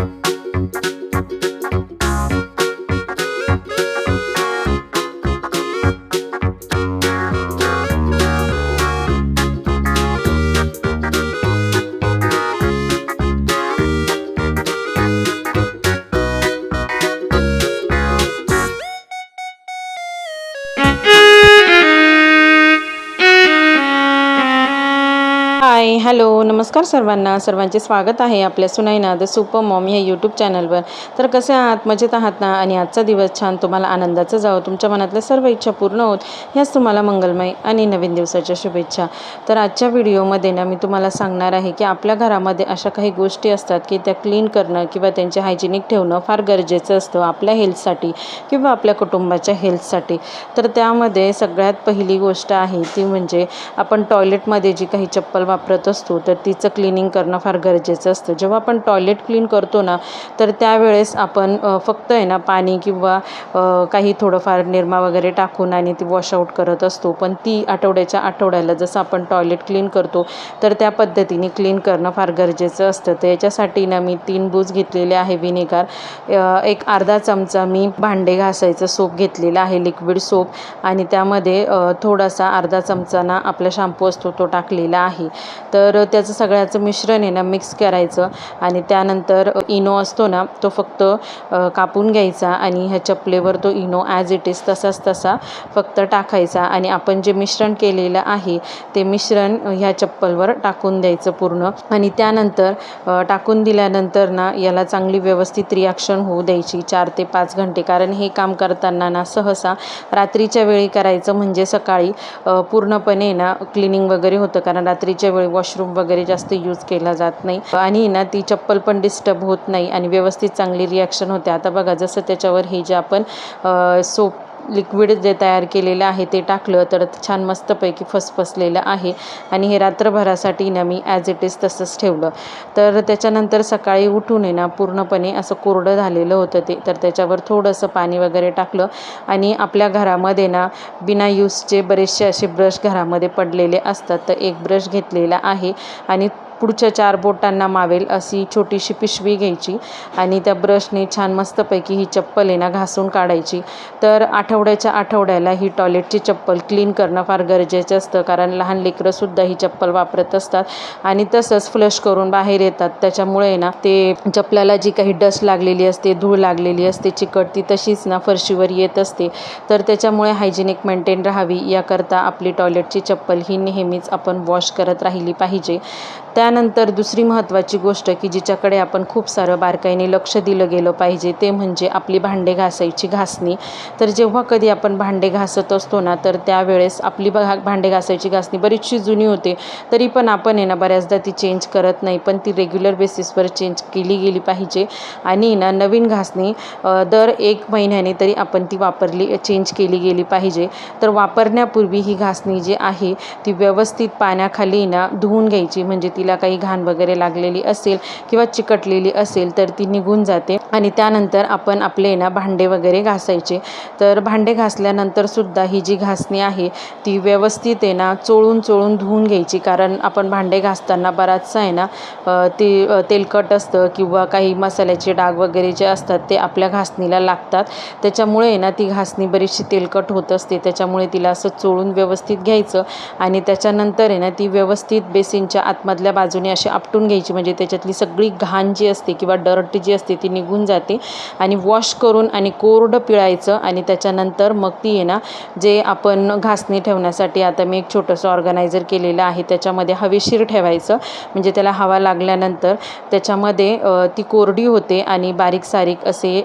you hi hello नमस्कार सर्वांना. सर्वांचे स्वागत आहे आपल्या सुनाईना द सुपर मॉम या यूट्यूब चॅनलवर तर कसे आहात? मजेत आहात ना? आणि आजचा दिवस छान तुम्हाला आनंदाचा जावं तुमच्या मनातल्या सर्व इच्छा पूर्ण होत ह्याच तुम्हाला मंगलमय आणि नवीन दिवसाच्या शुभेच्छा. तर आजच्या व्हिडिओमध्ये ना मी तुम्हाला सांगणार आहे की आपल्या घरामध्ये अशा काही गोष्टी असतात की त्या क्लीन करणं किंवा त्यांचे हायजेनिक ठेवणं फार गरजेचं असतं आपल्या हेल्थसाठी किंवा आपल्या कुटुंबाच्या हेल्थसाठी तर त्यामध्ये सगळ्यात पहिली गोष्ट आहे ती म्हणजे आपण टॉयलेटमध्ये जी काही चप्पल वापरत असतो तर तिचं क्लिनिंग करणं फार गरजेचं असतं. जेव्हा आपण टॉयलेट क्लीन करतो ना तर त्यावेळेस आपण फक्त आहे ना पाणी किंवा काही थोडंफार निरमा वगैरे टाकून आणि ती वॉशआउट करत असतो. पण ती आठवड्याच्या आठवड्याला जसं आपण टॉयलेट क्लीन करतो तर त्या पद्धतीने क्लीन करणं फार गरजेचं असतं. तर याच्यासाठी ना मी तीन बूज घेतलेले आहे विनेगार एक अर्धा चमचा मी भांडे घासायचं सोप घेतलेला आहे लिक्विड सोप आणि त्यामध्ये थोडासा अर्धा चमचा ना आपला शॅम्पू असतो तो टाकलेला आहे. तर त्याचं सगळ्याचं मिश्रण आहे ना मिक्स करायचं. आणि त्यानंतर इनो असतो ना तो फक्त कापून घ्यायचा आणि ह्या चपलेवर तो इनो ॲज इट इज तसाच तसा फक्त टाकायचा. आणि आपण जे मिश्रण केलेलं आहे ते मिश्रण ह्या चप्पलवर टाकून द्यायचं पूर्ण. आणि त्यानंतर टाकून दिल्यानंतर ना याला चांगली व्यवस्थित रिॲक्शन होऊ द्यायची चार ते पाच घंटे. कारण हे काम करताना ना सहसा रात्रीच्या वेळी करायचं म्हणजे सकाळी पूर्णपणे ना क्लिनिंग वगैरे होतं. कारण रात्रीच्या वेळी वॉशरूम वगैरे जास्त यूज केला जात नाही. आणि ना ती चप्पल पण डिस्टर्ब होत नाही आणि व्यवस्थित चांगली रिॲक्शन होते. आता बघा जसं त्याच्यावर हे जे आपण सोप लिक्विड जे तयार केलेलं आहे ते टाकलं तर छान मस्तपैकी फसफसलेलं आहे. आणि हे रात्रभरासाठी ना मी ॲज इट इज तसंच ठेवलं. तर त्याच्यानंतर सकाळी उठून आहे ना पूर्णपणे असं कोरडं झालेलं होतं ते. तर त्याच्यावर थोडंसं पाणी वगैरे टाकलं. आणि आपल्या घरामध्ये ना बिना यूजचे बरेचसे असे ब्रश घरामध्ये पडलेले असतात. तर एक ब्रश घेतलेला आहे. आणि पुढच्या चार बोटांना मावेल अशी छोटीशी पिशवी घ्यायची आणि त्या ब्रशने छान मस्तपैकी ही चप्पल आहे ना घासून काढायची. तर आठवड्याच्या आठवड्याला ही टॉयलेटची चप्पल क्लीन करणं फार गरजेचं असतं कारण लहान लेकरंसुद्धा ही चप्पल वापरत असतात आणि तसंच फ्लश करून बाहेर येतात. त्याच्यामुळे आहे ना ते चपलाला जी काही डस्ट लागलेली असते धूळ लागलेली असते चिकट ती तशीच ना फरशीवर येत असते. तर त्याच्यामुळे हायजेनिक मेंटेन राहावी याकरता आपली टॉयलेटची चप्पल ही नेहमीच आपण वॉश करत राहिली पाहिजे. त्या त्यानंतर दुसरी महत्त्वाची गोष्ट की जिच्याकडे आपण खूप सारं बारकाईने लक्ष दिलं गेलं पाहिजे ते म्हणजे आपली भांडे घासायची घासणी. तर जेव्हा कधी आपण भांडे घासत असतो ना तर त्यावेळेस आपली भा भांडे घासायची घासणी बरीचशी जुनी होते. तरी पण आपण आहे ना बऱ्याचदा ती चेंज करत नाही पण ती रेग्युलर बेसिसवर चेंज केली गेली पाहिजे. आणि ना नवीन घासणी दर एक महिन्याने तरी आपण ती वापरली चेंज केली गेली पाहिजे. तर वापरण्यापूर्वी ही घासणी जी आहे ती व्यवस्थित पाण्याखाली ना धुवून घ्यायची म्हणजे तिला काही घाण वगैरे लागलेली असेल किंवा चिकटलेली असेल तर ती निघून जाते. आणि त्यानंतर आपण आपले ना भांडे वगैरे घासायचे. तर भांडे घासल्यानंतर सुद्धा ही जी घासणी आहे ती व्यवस्थित आहे ना चोळून चोळून धुवून घ्यायची. कारण आपण भांडे घासताना बराचसा आहे ना ते तेलकट असतं किंवा काही मसाल्याचे डाग वगैरे जे असतात ते आपल्या घासणीला लागतात. त्याच्यामुळे आहे ना ती घासणी बरीचशी तेलकट होत असते. त्याच्यामुळे तिला असं चोळून व्यवस्थित घ्यायचं. आणि त्याच्यानंतर आहे ना ती व्यवस्थित बेसिनच्या आतमधल्या बाजूने अशी आपटून घ्यायची म्हणजे त्याच्यातली सगळी घाण जी असते किंवा डर्ट जी असते ती निघून जाते आणि वॉश करून आणि कोरडं पिळायचं आणि त्याच्यानंतर मग ती आहे ना जे आपण घासणी ठेवण्यासाठी आता मी एक छोटंसं ऑर्गनायझर केलेलं आहे त्याच्यामध्ये हवेशीर ठेवायचं. म्हणजे त्याला हवा लागल्यानंतर त्याच्यामध्ये ती कोरडी होते आणि बारीक सारीक असे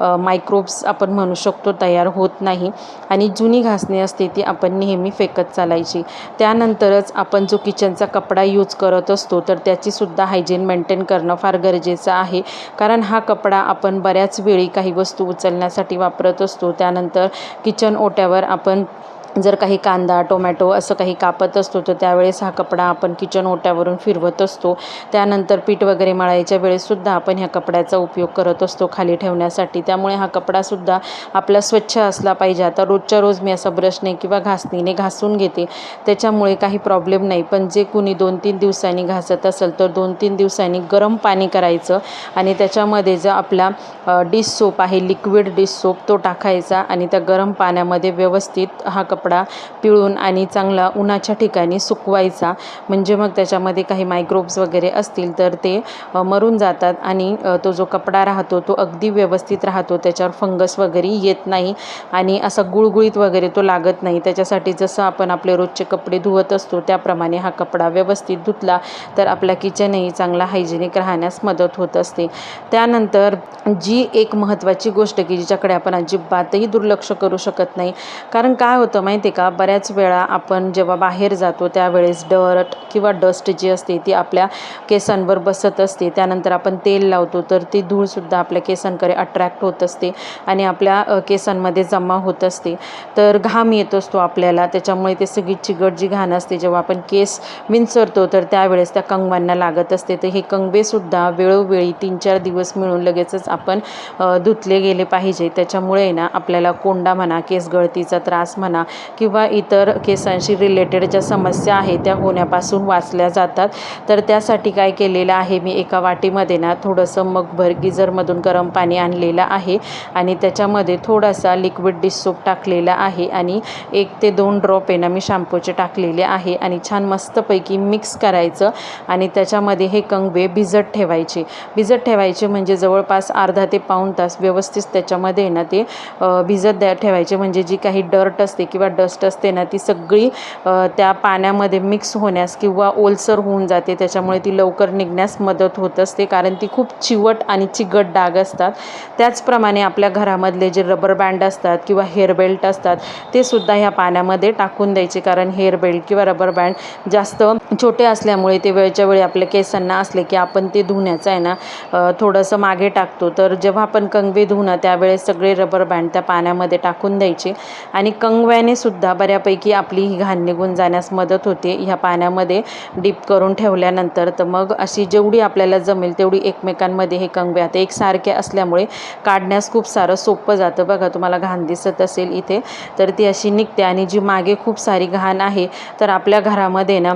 मायक्रोब्स आपण म्हणू शकतो तयार होत नाही. आणि जुनी घासणी असते ती आपण नेहमी फेकत चालायची. त्यानंतरच आपण जो किचनचा कपडा यूज करत असतो तर त्याचीसुद्धा हायजीन मेंटेन करणं फार गरजेचं आहे. कारण हा कपडा आपण बऱ्याच वेळी काही वस्तू उचलण्यासाठी वापरत असतो. त्यानंतर किचन ओट्यावर आपण जर काही कांदा टोमॅटो असं काही कापत असतो तर त्यावेळेस हा कपडा आपण किचन ओट्यावरून फिरवत असतो. त्यानंतर पीठ वगैरे मळायच्या वेळेससुद्धा आपण ह्या कपड्याचा उपयोग करत असतो खाली ठेवण्यासाठी. त्यामुळे हा कपडासुद्धा आपला स्वच्छ असला पाहिजे. आता रोजच्या रोज मी असा ब्रशने किंवा घासणीने घासून घेते. त्याच्यामुळे काही प्रॉब्लेम नाही. पण जे कुणी दोन तीन दिवसांनी घासत असेल तर दोन तीन दिवसांनी गरम पाणी करायचं आणि त्याच्यामध्ये जो आपला डिश सोप आहे लिक्विड डिश सोप तो टाकायचा आणि त्या गरम पाण्यामध्ये व्यवस्थित हा कप कपडा पिळून आणि चांगला उन्हाच्या ठिकाणी सुकवायचा. म्हणजे मग त्याच्यामध्ये काही मायक्रोब्स वगैरे असतील तर ते मरून जातात आणि तो जो कपडा राहतो तो अगदी व्यवस्थित राहतो. त्याच्यावर फंगस वगैरे येत नाही आणि असा गुळगुळीत वगैरे तो लागत नाही. त्याच्यासाठी जसं आपण आपले रोजचे कपडे धुवत असतो त्याप्रमाणे हा कपडा व्यवस्थित धुतला तर आपला किचनही चांगला हायजेनिक राहण्यास मदत होत असते. त्यानंतर जी एक महत्त्वाची गोष्ट की जिच्याकडे आपण अजिबातही दुर्लक्ष करू शकत नाही. कारण काय होतं माहिती आहे का? बऱ्याच वेळा आपण जेव्हा बाहेर जातो त्यावेळेस डर्ट किंवा डस्ट जी असते ती आपल्या केसांवर बसत असते. त्यानंतर आपण तेल लावतो तर ती धूळसुद्धा आपल्या केसांकडे अट्रॅक्ट होत असते आणि आपल्या केसांमध्ये जमा होत असते. तर घाम येत असतो आपल्याला त्याच्यामुळे ते सगळी चिगट जी घाण असते जेव्हा आपण केस विंचरतो तर त्यावेळेस त्या कंगवांना लागत असते. तर हे कंगवेसुद्धा वेळोवेळी तीन चार दिवस मिळून लगेचच आपण धुतले गेले पाहिजे. त्याच्यामुळे ना आपल्याला कोंडा म्हणा केस गळतीचा त्रास म्हणा किंवा इतर केसांशी रिलेटेड ज्या समस्या आहेत त्या होण्यापासून वाचल्या जातात. तर त्यासाठी काय केलेलं आहे मी एका वाटीमध्ये ना थोडंसं मगभर गिझरमधून गरम पाणी आणलेलं आहे आणि त्याच्यामध्ये थोडासा लिक्विड डिश सोप टाकलेला आहे आणि एक ते दोन ड्रॉप आहे ना मी शॅम्पूचे टाकलेले आहे आणि छान मस्तपैकी मिक्स करायचं आणि त्याच्यामध्ये हे कंगवे भिजत ठेवायचे. भिजत ठेवायचे म्हणजे जवळपास अर्धा ते पाऊण तास व्यवस्थित त्याच्यामध्ये ना ते भिजत द्या ठेवायचे. म्हणजे जी काही डर्ट असते किंवा डस्ट असते ना ती सगळी त्या पाण्यामध्ये मिक्स होण्यास किंवा ओलसर होऊन जाते. त्याच्यामुळे ती लवकर निघण्यास मदत होत असते. कारण ती खूप चिवट आणि चिकट डाग असतात. त्याचप्रमाणे आपल्या घरामधले जे रबर बँड असतात किंवा हेअर बेल्ट असतात ते सुद्धा ह्या पाण्यामध्ये टाकून द्यायचे. कारण हेअर बेल्ट किंवा रबर बँड जास्त छोटे असल्यामुळे ते वेळच्या वेळी आपल्या केसांना असले की आपण ते धुण्याचं आहे ना थोडंसं मागे टाकतो. तर जेव्हा आपण कंगवे धुणं त्यावेळेस सगळे रबर बँड त्या पाण्यामध्ये टाकून द्यायचे. आणि कंगव्याने सुद्धा बऱ्यापैकी आपली ही घाण निघून जाण्यास मदत होते. ह्या पाण्यामध्ये डीप करून ठेवल्यानंतर तर मग अशी जेवढी आपल्याला जमेल तेवढी एकमेकांमध्ये हे कंगवे आता एकसारखे असल्यामुळे काढण्यास खूप सारं सोपं जातं. बघा तुम्हाला घाण दिसत असेल इथे तर ती अशी निघते आणि जी मागे खूप सारी घाण आहे तर आपल्या घरामध्ये ना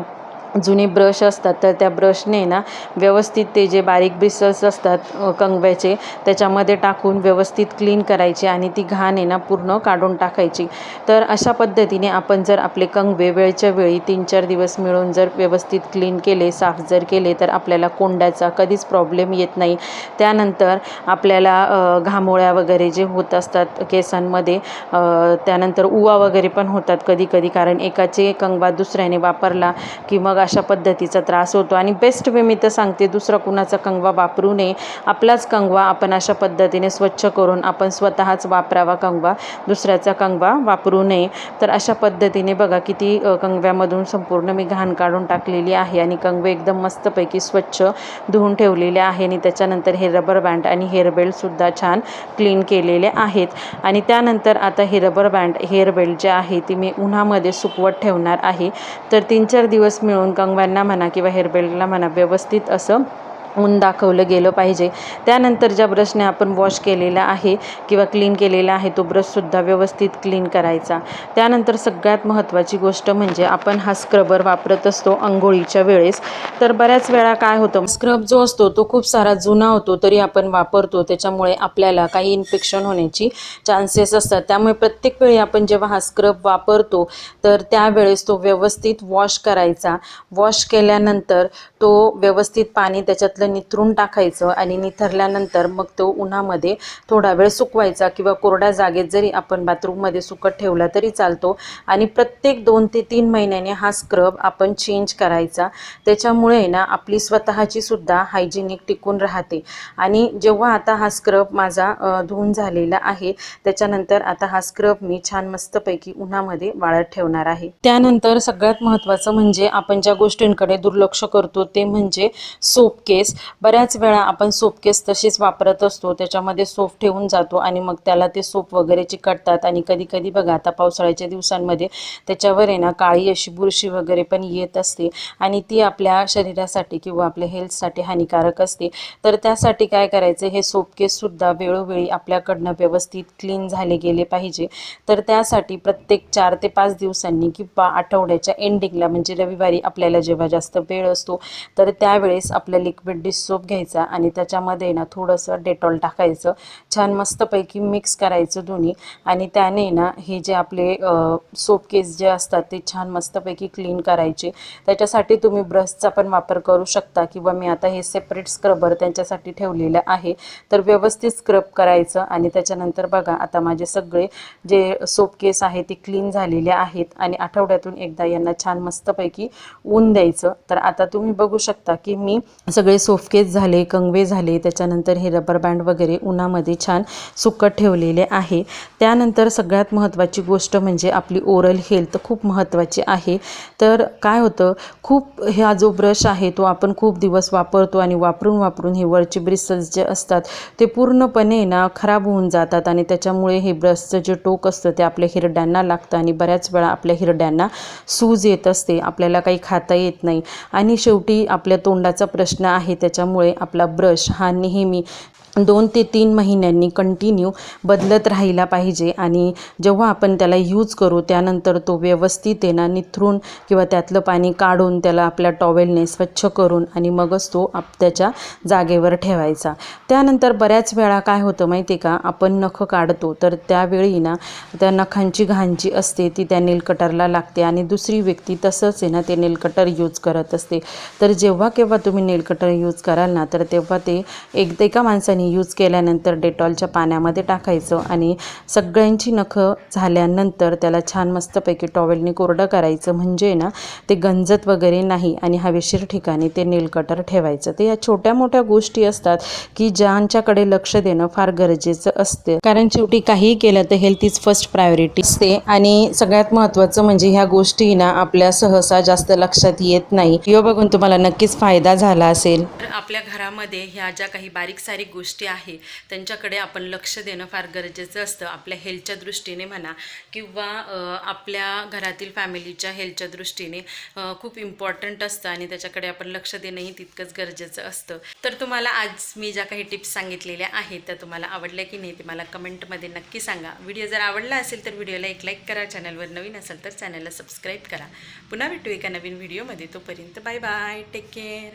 जुने ब्रश असतात तर त्या ब्रशने ना व्यवस्थित ते जे बारीक ब्रिसल्स असतात कंगव्याचे त्याच्यामध्ये टाकून व्यवस्थित क्लीन करायचे आणि ती घाण आहे ना पूर्ण काढून टाकायची. तर अशा पद्धतीने आपण जर आपले कंगवे वेळच्या वेळी तीन चार दिवस मिळून जर व्यवस्थित क्लीन केले साफ जर केले तर आपल्याला कोंड्याचा कधीच प्रॉब्लेम येत नाही. त्यानंतर आपल्याला घामोळ्या वगैरे जे होत असतात केसांमध्ये त्यानंतर उवा वगैरे पण होतात कधी कधी कारण एकाचे कंगवा दुसऱ्याने वापरला की मग अशा पद्धतीचा त्रास होतो. आणि बेस्ट वे मी तर सांगते दुसरा कुणाचा कंगवा वापरू नये. आपलाच कंगवा आपण अशा पद्धतीने स्वच्छ करून आपण स्वतःच वापरावा कंगवा. दुसऱ्याचा कंगवा वापरू नये. तर अशा पद्धतीने बघा किती कंगव्यामधून संपूर्ण मी घाण काढून टाकलेली आहे. आणि कंगवे एकदम मस्तपैकी स्वच्छ धुवून ठेवलेले आहे. आणि त्याच्यानंतर हे रबर बँड आणि हेअर बेल्टसुद्धा छान क्लीन केलेले आहेत. आणि त्यानंतर आता हे रबर बँड हेअर बेल्ट जे आहे ती मी उन्हामध्ये सुकवत ठेवणार आहे. तर तीन चार दिवस मिळून गंगांना म्हणा किंवा हेअरबेलला म्हणा व्यवस्थित असं ऊन दाखवलं गेलं पाहिजे. त्यानंतर ज्या ब्रशने आपण वॉश केलेला आहे किंवा क्लीन केलेला आहे तो ब्रशसुद्धा व्यवस्थित क्लीन करायचा. त्यानंतर सगळ्यात महत्त्वाची गोष्ट म्हणजे आपण हा स्क्रबर वापरत असतो अंघोळीच्या वेळेस. तर बऱ्याच वेळा काय होतं स्क्रब जो असतो तो खूप सारा जुना होतो तरी आपण वापरतो. त्याच्यामुळे आपल्याला काही इन्फेक्शन होण्याची चान्सेस असतात. त्यामुळे प्रत्येक वेळी आपण जेव्हा हा स्क्रब वापरतो तर त्यावेळेस तो व्यवस्थित वॉश करायचा. वॉश केल्यानंतर तो व्यवस्थित पाणी त्याच्यातलं निथरून टाकायचं आणि निथरल्यानंतर मग तो उन्हामध्ये थोडा वेळ सुकवायचा किंवा कोरड्या जागेत जरी आपण बाथरूममध्ये सुकत ठेवला तरी चालतो. आणि प्रत्येक दोन ते तीन महिन्याने हा स्क्रब आपण चेंज करायचा. त्याच्यामुळे ना आपली स्वतःची सुद्धा हायजेनिक टिकून राहते. आणि जेव्हा आता हा स्क्रब माझा धुवून झालेला आहे त्याच्यानंतर आता हा स्क्रब मी छान मस्तपैकी उन्हामध्ये वाळत ठेवणार आहे. त्यानंतर सगळ्यात महत्त्वाचं म्हणजे आपण ज्या गोष्टींकडे दुर्लक्ष करतो ते म्हणजे सोप केस बऱ्याच वेळा आपण सोपकेस तसेच वापरत असतो त्याच्यामध्ये सोप ठेवून जातो आणि मग त्याला ते सोप वगैरे चिकटतात आणि कधी कधी बघा आता पावसाळ्याच्या दिवसांमध्ये त्याच्यावर आहे ना काळी अशी बुरशी वगैरे पण येत असते आणि ती आपल्या शरीरासाठी किंवा आपल्या हेल्थसाठी हानिकारक असते. तर त्यासाठी काय करायचं हे सोपकेससुद्धा वेळोवेळी आपल्याकडनं व्यवस्थित क्लीन झाले गेले पाहिजे. तर त्यासाठी प्रत्येक चार ते पाच दिवसांनी किंवा आठवड्याच्या एंडिंगला म्हणजे रविवारी आपल्याला जेव्हा जास्त वेळ असतो तर त्यावेळेस आपलं लिक्विड डिश सोप घ्यायचा आणि त्याच्यामध्ये ना थोडंसं डेटॉल टाकायचं. छान मस्तपैकी मिक्स करायचं दोन्ही. आणि त्याने ना हे जे आपले सोप केस जे असतात ते छान मस्तपैकी क्लीन करायचे. त्याच्यासाठी तुम्ही ब्रशचा पण वापर करू शकता किंवा मी आता हे सेपरेट स्क्रबर त्यांच्यासाठी ठेवलेलं आहे. तर व्यवस्थित स्क्रब करायचं आणि त्याच्यानंतर बघा आता माझे सगळे जे सोप केस आहे ते क्लीन झालेले आहेत आणि आठवड्यातून एकदा यांना छान मस्तपैकी ऊन द्यायचं. तर आता तुम्ही बघू शकता की मी सगळे सोप सोफकेस झाले कंगवे झाले त्याच्यानंतर हे रबर बँड वगैरे उन्हामध्ये छान सुकत ठेवलेले आहे. त्यानंतर सगळ्यात महत्त्वाची गोष्ट म्हणजे आपली ओरल हेल्थ खूप महत्त्वाची आहे. तर काय होतं खूप हा जो ब्रश आहे तो आपण खूप दिवस वापरतो आणि वापरून वापरून हे वरचे ब्रिसल्स जे असतात ते पूर्णपणे ना खराब होऊन जातात आणि त्याच्यामुळे हे ब्रशचं जे टोक असतं ते आपल्या हिरड्यांना लागतं आणि बऱ्याच वेळा आपल्या हिरड्यांना सूज येत असते आपल्याला काही खाता येत नाही. आणि शेवटी आपल्या तोंडाचा प्रश्न आहे त्याच्यामुळे आपला ब्रश हा नेहमी दोन ते तीन महिन्यांनी कंटिन्यू बदलत राहिला पाहिजे. आणि जेव्हा आपण त्याला यूज करू त्यानंतर तो व्यवस्थित आहे ना निथरून किंवा त्यातलं पाणी काढून त्याला आपल्या टॉवेलने स्वच्छ करून आणि मगच तो आप त्याच्या जागेवर ठेवायचा. त्यानंतर बऱ्याच वेळा काय होतं माहिती आहे का? आपण नख काढतो तर त्यावेळी ना त्या नखांची घाण जी असते ती त्या नेलकटरला लागते आणि दुसरी व्यक्ती तसंच आहे ना ते नेलकटर यूज करत असते. तर जेव्हा केव्हा तुम्ही नेलकटर यूज कराल ना तर तेव्हा ते एक एका माणसाने यूज केल्यानंतर डेटॉलच्या पाण्यामध्ये टाकायचं आणि सगळ्यांची नखं झाल्यानंतर त्याला छान मस्तपैकी टॉवेलने कोरडं करायचं. म्हणजे ना ते गंजत वगैरे नाही आणि हवेशीर ठिकाणी ते नेलकटर ठेवायचं. तर या छोट्या मोठ्या गोष्टी असतात की ज्यांच्याकडे लक्ष देणं फार गरजेचं असते. कारण शेवटी काहीही केलं तर हेल्थ इज फर्स्ट प्रायोरिटी असते आणि सगळ्यात महत्त्वाचं म्हणजे ह्या गोष्टी ना आपल्या सहसा जास्त लक्षात येत नाही. यो बघून तुम्हाला नक्कीच फायदा झाला असेल. आपल्या घरामध्ये ह्या ज्या काही बारीक सारीक गोष्टी आहे. त्यांच्याकडे आपण लक्ष देणं फार गरजेचं असतं. आपल्या हेल्थच्या दृष्टीने म्हणा किंवा आपल्या घरातील फॅमिलीच्या हेल्थच्या दृष्टीने खूप इम्पॉर्टंट असतं आणि त्याच्याकडे आपण लक्ष देणंही तितकंच गरजेचं असतं. तर तुम्हाला आज मी ज्या काही टिप्स सांगितलेल्या आहेत त्या तुम्हाला आवडल्या की नाही ते मला कमेंटमध्ये नक्की सांगा. व्हिडिओ जर आवडला असेल तर व्हिडिओला एक लाईक करा. चॅनलवर नवीन असेल तर चॅनलला सबस्क्राईब करा. पुन्हा भेटू एका नवीन व्हिडिओमध्ये तोपर्यंत बाय बाय टेक केअर